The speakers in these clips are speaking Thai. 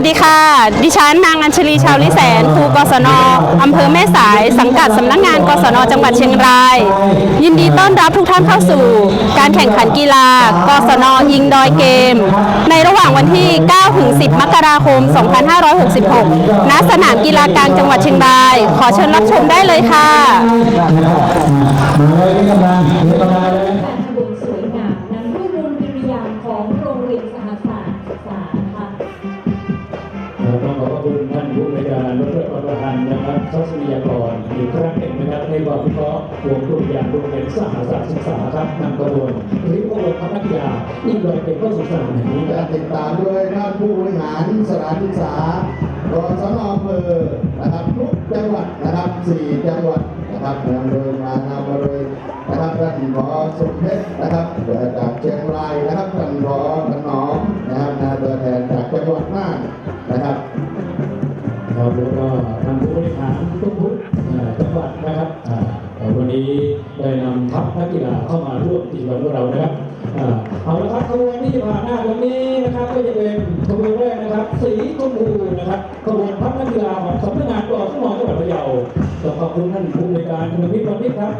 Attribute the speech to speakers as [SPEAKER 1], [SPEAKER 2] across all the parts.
[SPEAKER 1] วัสดีค่ะ ดิฉันนางอัญชลีชาวลิแสนครูกศนอำเภอแม่สายสังกัดสำนักงานกศนจังหวัดเชียงราย ยินดีต้อนรับทุกท่านเข้าสู่ การแข่งขันกีฬากศนยิงดอยเกม ในระหว่างวันที่ 9 ถึง 10 มกราคม 2566 ณ สนามกีฬากลางจังหวัดเชียงราย ขอเชิญรับชมได้เลยค่ะ
[SPEAKER 2] ค
[SPEAKER 3] รับนำกระบวนริ้วขบวนพัฒนากีฬายิ่งโดยเป็นข้อศึกษาแห่งนี้
[SPEAKER 4] และติดตามด้วยท่านผู้บริหารสถานศึกษากศนอำเภอนะครับทุกจังหวัดนะครับสี่จังหวัดนะครับนำโดยมานำมาโดยนะครับท่านผอสมเพชรนะครับจากเชียงรายนะครับท่านผอถนอมนะครับนาตัวแทนจากจังหวัดน่านนะครับ
[SPEAKER 3] ครับแล้วก็ นนี้ได้นำทัพนักกีฬาเข้ามาร่วมกิจกรรมของเรานะครับเอาละครับขบวนที่ผ่านหน้าตรงนี้นะครับก็จะเป็นขบวนแรกนะครับ สีชมพูนะครับขบวนทัพนักกีฬาของสำนักงานกอสมจังหวัดพะเยาต้อขอบคุณท่านผู้บริการคุณมิตรวันนี้ครับ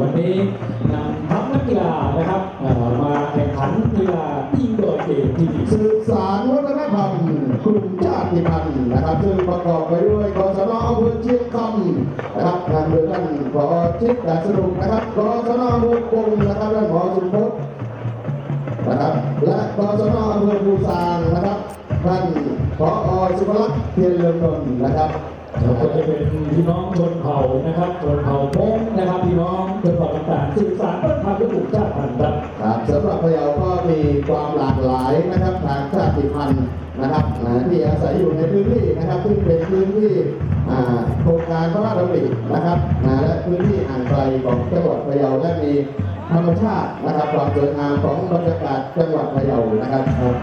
[SPEAKER 3] วันนี้นำทัพ กีฬานะครับมาแข่งขันกีฬายิงโดดเด่นที่
[SPEAKER 4] สืบสารวัฒนธรรมกลุ่มชาติพันธุ์นะครับ ซึ่งประกอบไปด้วยกศนอำเภอเชียงคำนะครับนำโดยท่านผอชิดดาสรุปนะครับกศนอำเภอกงนะครับท่านผอสุพจน์นะครับ และกศนอำเภอภูซางนะครับท่านผอสุภลักษณ์เทียนเรืองนนท์นะครับ
[SPEAKER 3] แล้วก็จะเป็นพี่น้องชนเผ่านะครับชนเผ่าพ้งนะครับพี่น้องชนเผ่าต่างๆสื่อสารต้นพันธุ์และกลุ่มชาติพันธุ์ครับ
[SPEAKER 4] ครับสำหรับพะเยาก็มีความหลากหลายนะครับทางชาติพันธุ์นะครับอ่าที่อาศัยอยู่ในพื้นที่นะครับซึ่งเป็นพื้นที่อ่าโครงการพระราชดำรินะครับอ่าและพื้นที่ห่างไกลของจังหวัดพะเยาและมีธรรมชาตินะครับความสวยงามของบรรยากาศจังหวัดพะเยานะครับ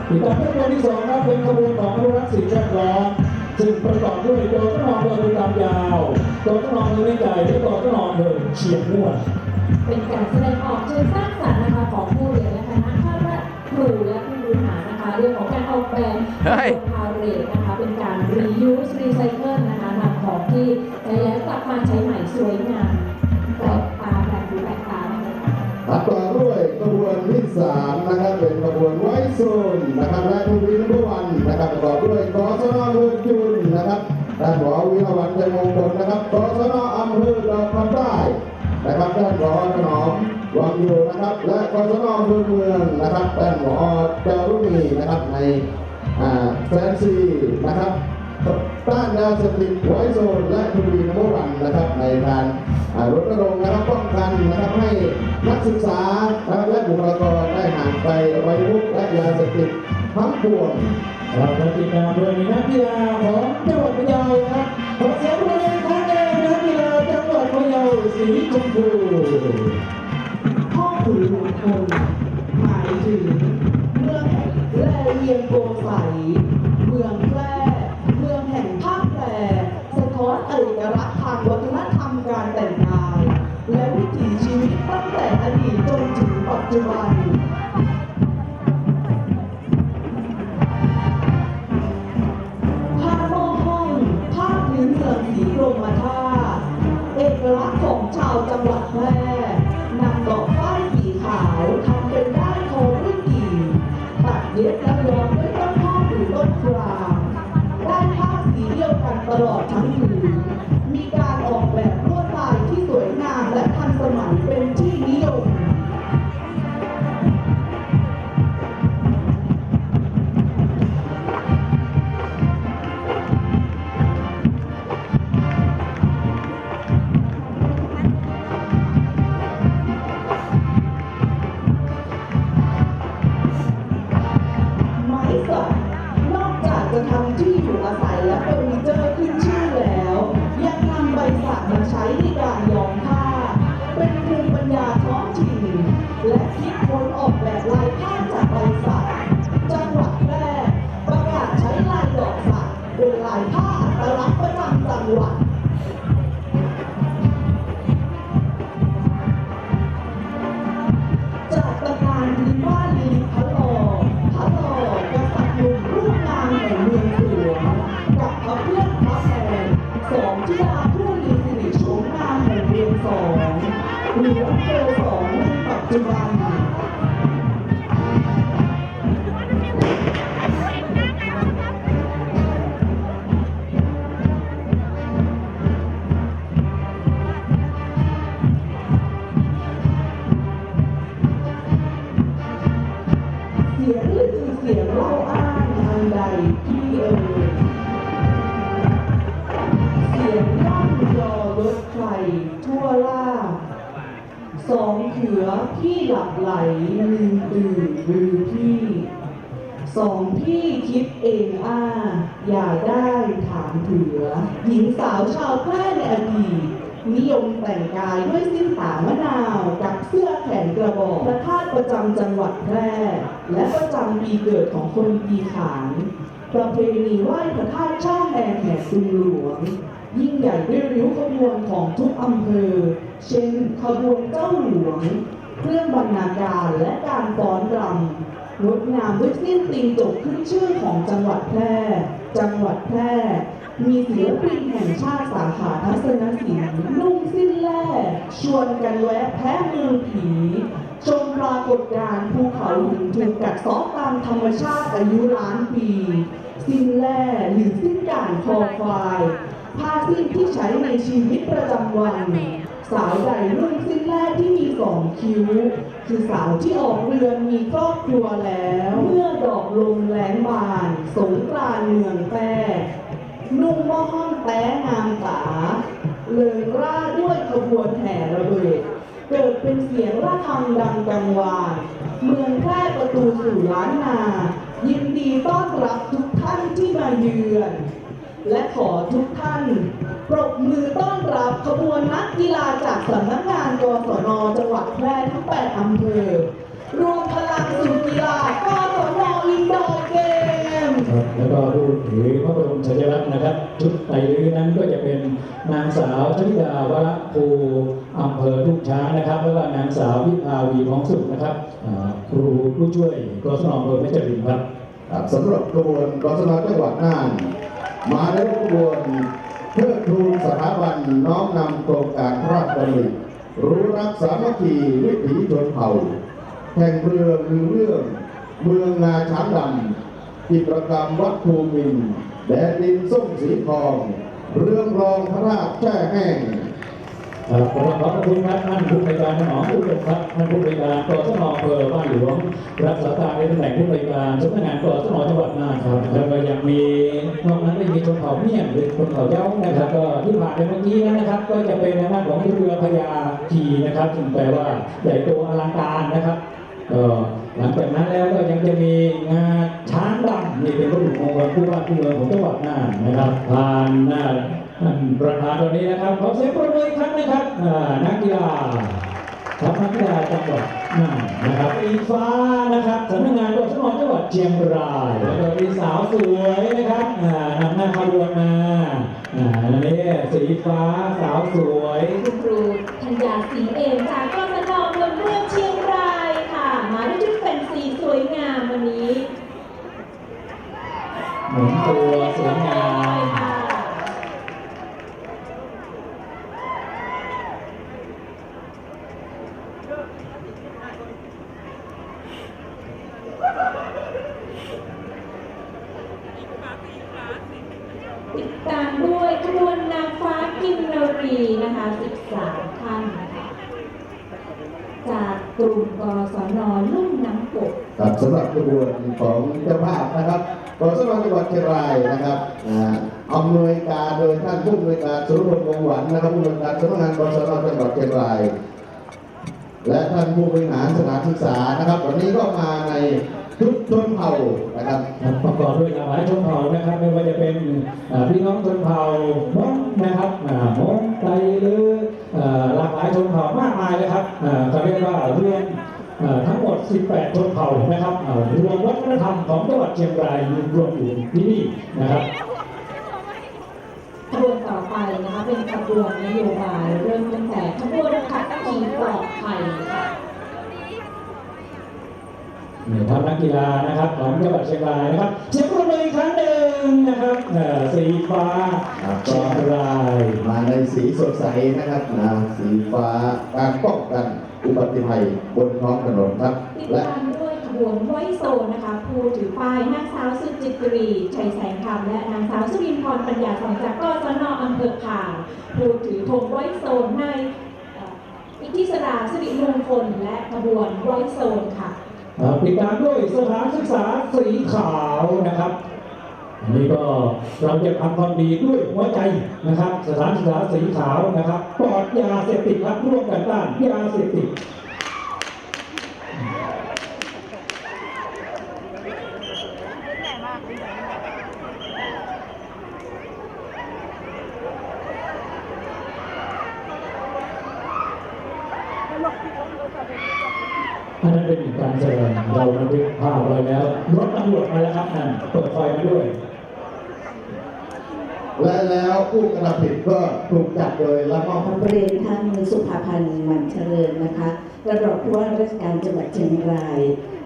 [SPEAKER 3] อีกต่อไปขบวนที่สองครับเป็นขบวนของอนุรักษ์สิ่งแวดล้อม ซึ่งประกอบด้วยโดยต้นหอมเรือตามยาวโดยต้นหอมเรือไม่ไก่และโดยต้นหอมเรือเฉียงม่วน
[SPEAKER 2] เป็นการแสดงออกเชิงสร้างสรรค์นะคะของผู้เรียนและคณะข้าราชครูและผู้บริหารนะคะเรื่องของการออกแบบขบวนพาเหรดนะคะเป็นการ reuse recycle นะคะนำของที่ใช้แล้วกลับมาใช้ใหม่สวยงามแปลกตาแปลกหูแปลกตานะคะ
[SPEAKER 4] ครับต่อด้วยขบวนที่สามนะครับเป็นขบวนไวท์โซนนะครับและทุรีนทุวั อวิรวัฒน์ใจมงคลนะครับกศนอำเภอดอกคำใต้นะครับท่านผอถนอมวังอยู่นะครับ และกศนอำเภอเมืองนะครับท่านผอจารุณีนะครับในแฟนซีนะครับต้านยาเสพติดไวโซนและทุรีนทุวันนะครับในการอ่ารณรงค์นะครับป้องกันนะครับให้นักศึกษานะครับและบุคลากรได้ห่างไกลไวรุ่นและยาเสพติดทั้งปวง
[SPEAKER 3] เราจะติดตามโดยนักกีฬาของจังหวัดพะเยาครับ ขอเสียงปรบมือครั้งแรกนักกีฬาจังหวัดพะเยาสีชมพู
[SPEAKER 5] พ่อขุนหล ขือพี่หลับไหลลืมตื่นลือพี่สองพี่คิดเองอ้า อย่าได้ถามเถือ หญิงสาวชาวแพร่ในอดีตนิยมแต่งกายด้วยสิ้นสามะนาวกับเสื้อแขนกระบอกพระธาตุประจำจังหวัดแพร่ และประจำปีเกิดของคนปีขานประเพณีไหว้พระธาตุช่อแห่แห่กรุงหลวง ยิ่งใหญ่ด้วยริ้วขบวนของทุกอำเภอ เช่นขบวนเจ้าหลวง เครื่องบรรณาการและการฟ้อนรำงดงามด้วยสิ้นตีนจบขึ้นชื่อของจังหวัดแพร่ จังหวัดแพร่ มีศิลปินแห่งชาติสาขาทัศนศิลป์นุ่งสิ้นแล่ชวนกันแวะแพ้เมืองผี ชมปรากฏการณ์ภูเขาหินถูกกัดเซ้อตามธรรมชาติอายุล้านปี สิ้นแล่หรือสิ้นด่านคอควายผ้าสิ้นที่ใช้ในชีวิตประจำวัน สาวใดรุ่งสิ้นแรกที่มีสองคิ้ว คือสาวที่ออกเรือนมีครอบครัวแล้ว เมื่อดอกลมแรงบาน สงกรานเมืองแปรนุ่งหม้อห้อมแต้งามตาเลยร่าด้วยขบวนแห่ระเบิดเกิดเป็นเสียงระฆังดังกังวานเมืองแพร่ประตูสู่ล้านนา ยินดีต้อนรับทุกท่านที่มาเยือน และขอทุกท่านปรบมือต้อนรับขบวนนักกีฬาจากสำนักงานกศนจังหวัดแพร่ทั้ง 8 อำเภอ รวมพลังสู่กีฬากศนอินดอร์เกม
[SPEAKER 3] ครับแล้วก็รูปถือพระบรมสัญลักษณ์นะครับชุดไตรลื้อนั้นก็จะเป็นนางสาวชลิดาวรภูอำเภอทุกช้างนะครับ แล้วก็นางสาววิภาวีของสุขนะครับอ่าครูผู้ช่วยกศนอำเภอแม่จริญครับ
[SPEAKER 4] ครับสำหรับขบวนกศนจังหวัดน่าน มาในบวนเพื่อทูลสถาบันน้อมนำโครงการพระราชดำริรู้รักสามัคคีวิถีชนเผ่าแห่งเรือลือเรื่องเมืองนาช้างดำกิจกรรมวัดภูมินแดนดินส้มสีทอง เรื่องรองพระราชแช่แห้ง
[SPEAKER 3] ครับขอบคุณครับท่านผู้บริการหนองผู้ชมครับท่านผู้บริการกศนอำเภอบ้านหลวงรักษาการในตำแหน่งผู้บริการสำนักงานกศนจังหวัดน่านครับแล้วก็ยังมีนอกนั้นก็ยังมีชนเผ่าเมี่ยงหรือชนเผ่าเย้านะครับก็ที่ผ่านไปเมื่อกี้นั้นนะครับ ก็จะเป็นทางด้าของเรือพญาทีนะครับ ซึ่งแปลว่าใหญ่โตอลังการนะครับก็ หลังจากนั้นแล้วก็ยังจะมีงานช้างดำนี่เป็นวัตถุมงคลผู้ว่าผู้เมืองของจังหวัดน่านนะครับผ่านหน้าท่านประธานตอนนี้นะครับขอเสียงปรบมืออีกครั้งนะครับนักกีฬาทัพนักกีฬาจังหวัดน่านนะครับอีฟ้านะครับสำนักงานกศนจังหวัดเชียงรายแล้วก็มีสาวสวยนะครับนำหน้าขบวนมาอันนี้สีฟ้าสาวสวย
[SPEAKER 2] คุณครูธัญญาศรีเอ็มจากกศนเมืองเมืองเชียงรายค่ะมาด้วยชุด วยงามวันนี้
[SPEAKER 3] หมุนตัวสวยงาม
[SPEAKER 2] ค่ะติดตามด้วยขบวนนางฟ้ากินนรีนะคะ 13 ท่านนะคะจากกลุ่มกศนลุ่มน้ำกบ
[SPEAKER 4] ครับสำหรับขบวนของเจ้าภาพนะครับกศนจังหวัดเชียงรายนะครับอ่าอำนวยการโดยท่านผู้อำนวยการสุรพลวงศ์หวันนะครับผู้อำนวยการสำนักงานกศนจังหวัดเชียงราย และท่านผู้บริหารสถานศึกษานะครับ วันนี้ก็มาในชุดชนเผ่านะครับ
[SPEAKER 3] ประกอบด้วยหลากหลายชนเผ่านะครับ ไม่ว่าจะเป็นพี่น้องชนเผ่ามงนะครับอ่ามงไตหรือหลากหลายชนเผ่ามากมายเลยครับอ่าเรียกว่าเรื่อง ทั้งหมด 18ชนเผ่านะครับอ่ารวมวัฒนธรรมของจังหวัดเชียงรายรวมอยู่ที่นี่นะครับ
[SPEAKER 2] ขบวนต่อไปนะคะเป็นขบวนนโยบายเริ่มตั้งแต่ขบวนขับขี่ปลอดภัยค่ะ
[SPEAKER 3] นี่ทัพนักกีฬานะครับของจังหวัดเชียงรายนะครับเสียงปรบมืออีกครั้งหนึ่งนะครับเอ่อสีฟ้า
[SPEAKER 4] ครับ
[SPEAKER 3] เชียงราย
[SPEAKER 4] มาในสีสดใสนะครับนะสีฟ้าการป้องกัน อุบัติภัยบนท้องถนนครับ
[SPEAKER 2] ติด
[SPEAKER 4] และ
[SPEAKER 2] ตามด้วยขบวนไว้โซนนะคะผู้ถือป้ายนางสาวสุจิตรีชัยแสงคำและนางสาวสุรินทร์พรปัญญาสองจากกศนอำเภอข่างผู้ถือธงไว้โซนในเอ่ออิทธิสราสิริมงคลและขบวนไว้โซนค่ะ
[SPEAKER 3] อ่าปิดตามด้วยสถานศึกษาสีขาวนะครับ อันนี้ก็เราจะทำความดีด้วยหัวใจนะครับ สถานศึกษาสีขาวนะครับปลอดยาเสพติดครับร่วมกันต้านยาเสพติดอันนั้นเป็นกการแสดงเราบันทึกภาพไว้แล้วรถตำรวจมาแล้วครับนั่นเปิดไฟมาด้วย
[SPEAKER 4] และแล้วผู้กระทำผิดก็ถูกจับโดยละมอบ
[SPEAKER 6] ขอประเด็นท่านสุภาพันธ์หมันเจริญนะคะระดับผู้ว่าราชการจังหวัดเชียงราย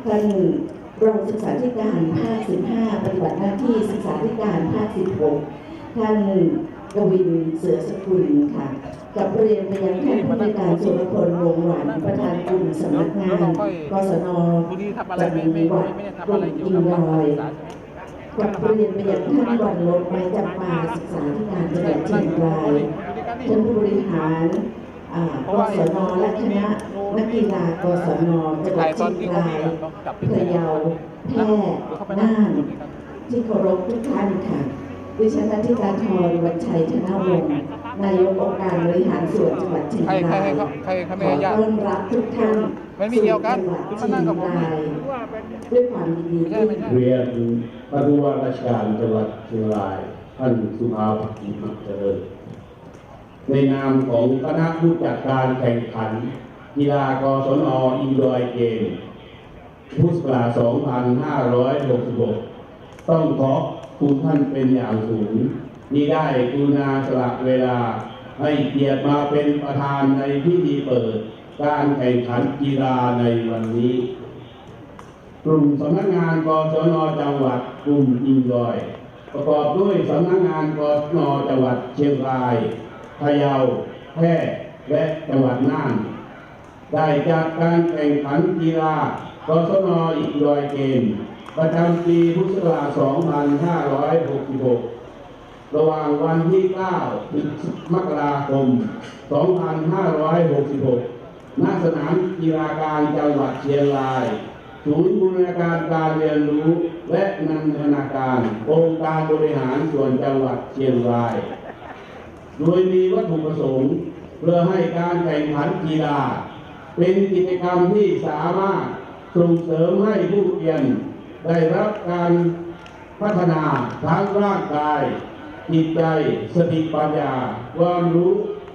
[SPEAKER 6] ท่านรองศึกษาธิการภาค 15 ปฏิบัติหน้าที่ศึกษาธิการภาค 16 ท่านกวินเสือสกุลค่ะกับเรียนไปยังท่านผู้ในวยการสุรพลวงศ์หวานประธานกลุ่มสำนักงานกศน
[SPEAKER 7] พอดีทำอะไร
[SPEAKER 6] จัง
[SPEAKER 7] ไม่
[SPEAKER 6] ห
[SPEAKER 7] ไม่
[SPEAKER 6] วัด
[SPEAKER 7] ไม่ได้
[SPEAKER 6] ก
[SPEAKER 7] ทำ
[SPEAKER 6] ลุ่
[SPEAKER 7] อะไร
[SPEAKER 6] ม
[SPEAKER 7] เกี่ยว
[SPEAKER 6] อิง
[SPEAKER 7] กับ
[SPEAKER 6] ด
[SPEAKER 7] การ
[SPEAKER 6] อย
[SPEAKER 7] ศึ ก
[SPEAKER 6] ลับเรียนไปยังท่านวันลบไม้จำปาศึกษาธิการจังหวัดเชียงรายท่านผู้บริหารกศนและคณะนักกีฬากศนจังหวัดเชียงรายพะเยาแพร่น่านที่เคารพทุกท่านค่ะดิฉันนันทิตาธรวันชัยธนวงศ์นายกองค์การบริหารส่วนจังหวัดเชียง
[SPEAKER 7] รา
[SPEAKER 6] ยขอ
[SPEAKER 7] ต้
[SPEAKER 6] อนรับทุกท่าน
[SPEAKER 7] ไม่มีเกี่ยวกัน
[SPEAKER 6] สู่จังหวัดเชีย
[SPEAKER 7] ง
[SPEAKER 6] รายด้วยความยินดี
[SPEAKER 7] ไม่ใช่ไม่ใช่
[SPEAKER 8] เรียน ท่านผู้ว่าราชการจังหวัดเชียงรายท่านสุภาพกิมักเจริญในนามของคณะผู้จัดการแข่งขัน กีฬากศนอินดอร์เกมพุทธศักราช2566 ต้องขอบคุณท่านเป็นอย่างสูงที่ได้กรุณาสละเวลา ให้เกียรติมาเป็นประธานในพิธีเปิด การแข่งขันกีฬาในวันนี้ ลุ่มสำนักงานกศนจังหวัดกลุ่มอินดอย ประกอบด้วยสำนักงานกศนจังหวัดเชียงรายพะเยาแพร่และจังหวัดน่าน ได้จัดการแข่งขันกีฬากศนอินดอยเกม ประจำปีพุทธศักราช 2566ระหว่างวันที่ 9 ถึง มกราคม 2566 ณ สนามกีฬาการจังหวัดเชียงราย ศูนย์บูรณาการการเรียนรู้และนันทนาการองค์การบริหารส่วนจังหวัดเชียงราย โดยมีวัตถุประสงค์เพื่อให้การแข่งขันกีฬา เป็นกิจกรรมที่สามารถส่งเสริมให้ผู้เรียน ได้รับการพัฒนาทั้งร่างกาย จิตใจ สติปัญญา ความรู้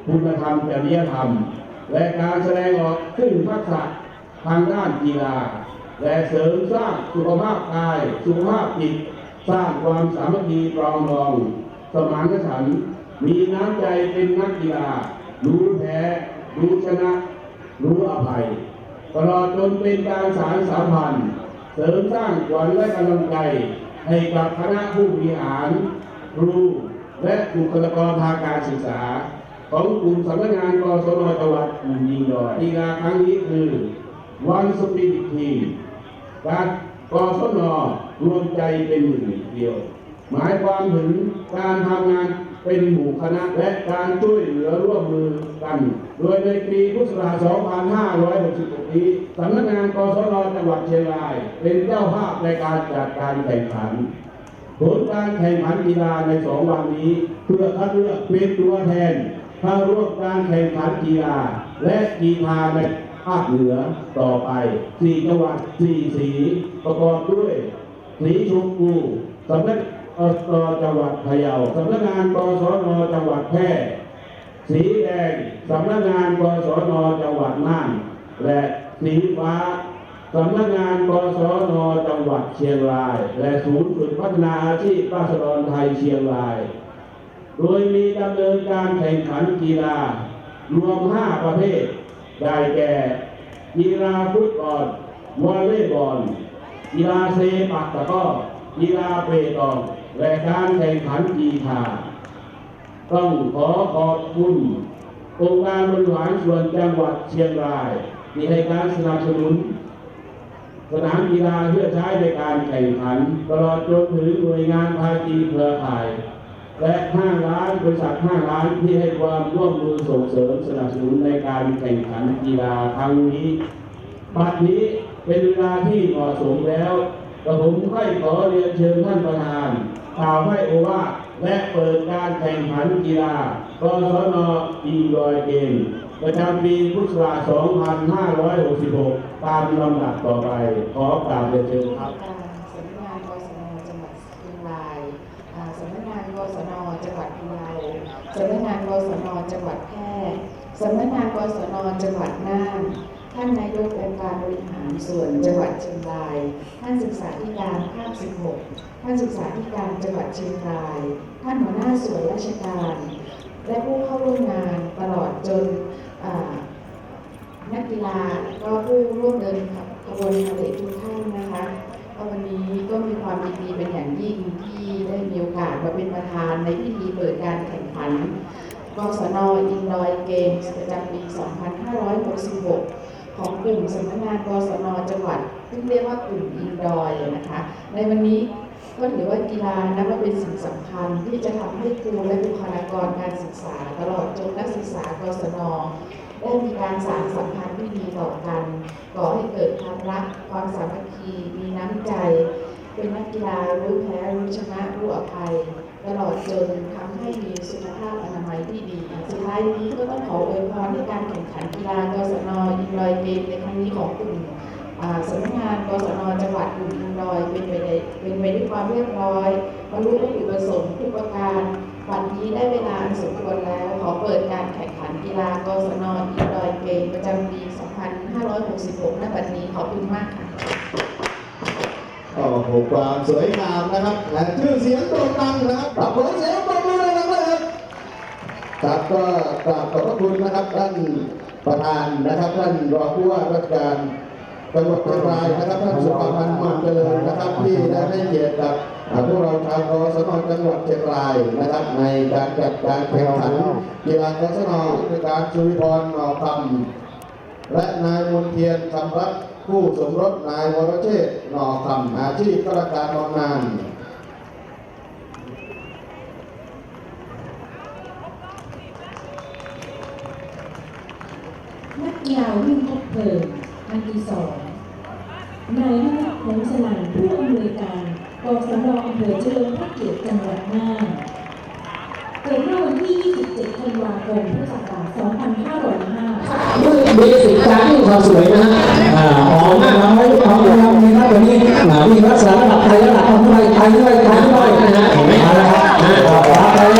[SPEAKER 8] คุณธรรมจริยธรรม และการแสดงออกซึ่งทักษะทางด้านกีฬา และเสริมสร้างสุขภาพกาย สุขภาพจิต สร้างความสามัคคีปรองดอง สมานฉันท์มีน้ำใจเป็นนักกีฬา รู้แพ้ รู้ชนะ รู้อภัย ตลอดจนเป็นการสารสัมพันธ์ เสริมสร้างขวัญและกำลังใจ ให้กับคณะผู้บริหาร ครู และบุคลากรทางการศึกษา ของกลุ่มสำนักงานกศนจังหวัดกลุ่มยิงดอยกีฬาครั้งนี้คือวันสปิริตทีม การกศนรวมใจเป็นหนึ่งเดียว หมายความถึงการทำงานเป็นหมู่คณะและการช่วยเหลือร่วมมือกัน โดยในปีพุทธศักราช 2566 นี้สำนักงานกศนจังหวัดเชียงราย เป็นเจ้าภาพในการจัดการแข่งขัน ผลการแข่งขันกีฬาในสองวันนี้ เพื่อคัดเลือกเป็นตัวแทนเข้าร่วมการแข่งขันกีฬาและกีฬาใน ภาคเหนือต่อไปสี่จังหวัดสี่สีประกอบด้วยสีชมพูสำนักอสจังหวัดพะเยาสำนักงานกศนจังหวัดแพร่สีแดงสำนักงานกศนจังหวัดน่าน และสีฟ้าสำนักงานกศนจังหวัดเชียงราย และศูนย์ฝึกพัฒนาอาชีพราษฎรไทยเชียงราย โดยมีดำเนินการแข่งขันกีฬารวม 5 ประเภท ได้แก่กีฬาฟุตบอลวอลเลย์บอลกีฬาเซปักตะก้อกีฬาเปตอง และการแข่งขันกีฬาต้องขอขอบคุณองค์การบริหารส่วนจังหวัดเชียงรายที่ให้การสนับสนุน สนามกีฬาเพื่อใช้ในการแข่งขัน ตลอดจนถึงหน่วยงานภาคีเครือข่าย และห้างร้านบริษัทห้างร้านที่ให้ความร่วมมือส่งเสริมสนับสนุนในการแข่งขันกีฬาครั้งนี้บัดนี้เป็นเวลาที่เหมาะสมแล้วกระผมให้ขอเรียนเชิญท่านประธานกล่าวให้โอวาทและเปิดการแข่งขันกีฬากศนอินดอยเกมประจำปีพุทธศักราช 2566 ตามลำดับต่อไป ขอกราบเรียนเชิญครับ
[SPEAKER 9] สำนักงานกศนจังหวัดเชียงรายอ่าสำนักงานกศนจังหวัดพะเยา สำนักงานกศนจังหวัดแพร่สำนักงานกศนจังหวัดน่านท่านนายกองค์การบริหารส่วนจังหวัดเชียงราย ท่านศึกษาธิการภาค 16 ท่านศึกษาธิการจังหวัดเชียงราย ท่านหัวหน้าส่วนราชการ และผู้เข้าร่วมงานตลอดจนนักกีฬาก็ผู้ร่วมเดินขบวนพาเหรดทุกท่านนะคะ นี้ก็มีความยินดีเป็นอย่างยิ่งที่ได้มีโอกาสมาเป็นประธานในพิธีเปิดการแข่งขันกศนอินดอยเกมส์ประจำปี 2566 ของกลุ่มสำนักงานกศนจังหวัด ซึ่งเรียกว่ากลุ่มอินดอยนะคะ ในวันนี้ก็ถือว่ากีฬานับว่าเป็นสิ่งสำคัญที่จะทำให้ครูและบุคลากรการศึกษา ตลอดจนนักศึกษากศน ได้มีการสานสัมพันธ์ที่ดีต่อกันก่อให้เกิดความรักความสามัคคีมีน้ำใจ เป็นนักกีฬารู้แพ้รู้ชนะรู้อภัย ตลอดจนทำให้มีสุขภาพอนามัยที่ดี สุดท้ายนี้ก็ต้องขออวยพรในการแข่งขันกีฬากศนอินดอยเกมในครั้งนี้ของกลุ่มสำนักงานกศนจังหวัดกลุ่มอินดอยเป็นไปในเป็นไปด้วยความเรียบร้อยบรรลุวัตถุประสงค์ทุกประการ วันนี้ได้เวลาสมควรแล้วขอเปิดการแข่งขันกีฬากศนอินดอยเกมประจำปี 2566ณบัดนี้ขอบคุณมากค่ะ
[SPEAKER 4] โอ้โหความสวยงามนะครับและชื่อเสียงโด่งดังนะครับปรบมือเสียงปรบมือเลยนะครับครับก็กราบขอบพระคุณนะครับท่านประธานนะครับท่านรองผู้ว่าราชการจังหวัดเชียงรายนะครับท่านสุภาพันธ์มันเจริญนะครับที่ได้ให้เกียรติกับ พวกเราชาวกศนจังหวัดเชียงรายนะครับในการจัดการแข่งขันกีฬากศนคือการชุวิพรหนอคำและนายมนเทียนคำรัตน์ผู้สมรสนายวรเชษหนอคำอาชีพข้าราชการบำนาญ
[SPEAKER 2] นักกีฬาวิ่งคบเพลิงอันที่สองนายวิวัฒน์หงสนั่นผู้อำนวยการ กศนอำเภอเจริญพระเกียรติจังหวัดน่านเกิดเมื่อวันที่ 27 ธันวาคม พุทธศักราช 2505
[SPEAKER 10] ด้วยเบสิกการที่ความสวยนะฮะอ่าออกหน้าเราให้ความงามนะครับวันนี้อ่ามีรักษาระดับไทยระดับไทยไทยด้วยไทยด้วยนะฮะเห็นไหมเอาละครับ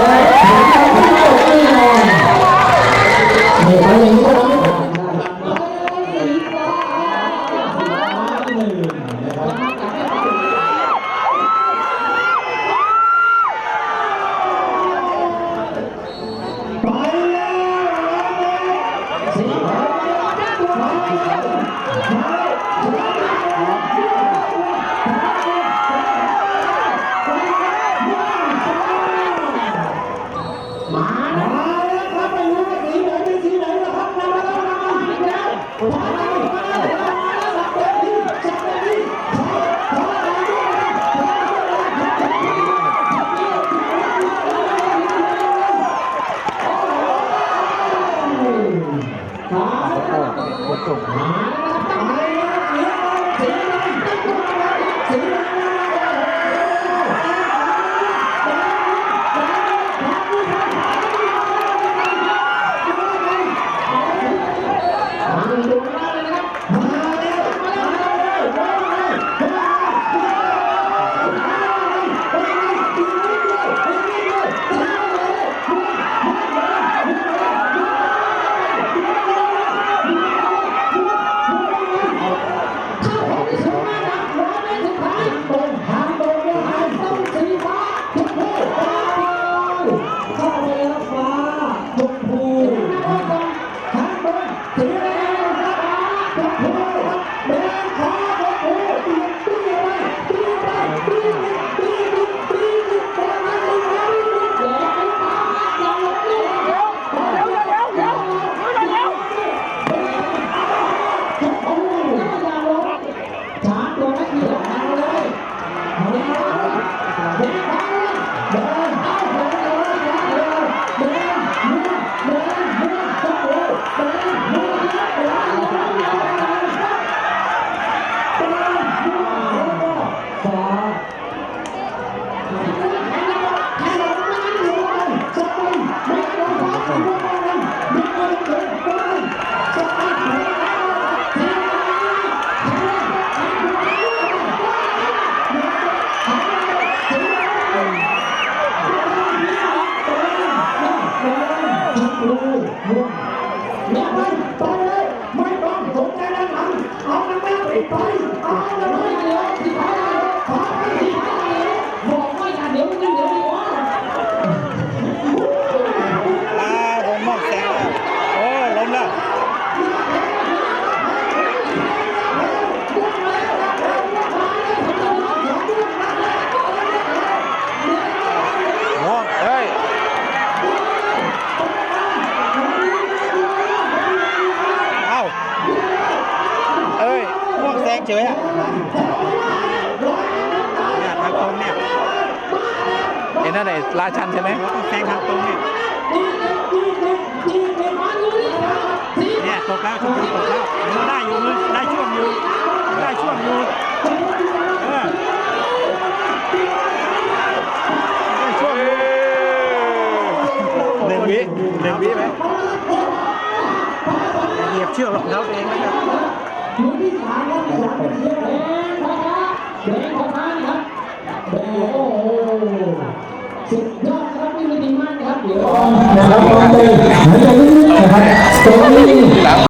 [SPEAKER 10] เนี่ย
[SPEAKER 3] ทา
[SPEAKER 10] งตรงเนี่ย
[SPEAKER 11] เห็นนั่นไหนราชันใช่ไหม
[SPEAKER 10] ต้องแซงทางตรงเนี่ยเนี่ยตกแล้วชมพูตกแล้วมันได้อยู่มันได้ช่วงอยู่ได้ช่วงอยู่เออได้ช่วงอยู่
[SPEAKER 11] หนึ่งวิหนึ่งวิไหม
[SPEAKER 10] เหยียบเชือกรองเท้าตัวเองแล้วกั
[SPEAKER 3] เดี๋ยวนี้ขอท้านะครับโอ้โหสุดยอดครับนี่คือทีมากนะครับเดี๋ยวนะครับ
[SPEAKER 10] ลองเลยายจนะครับตรงนี้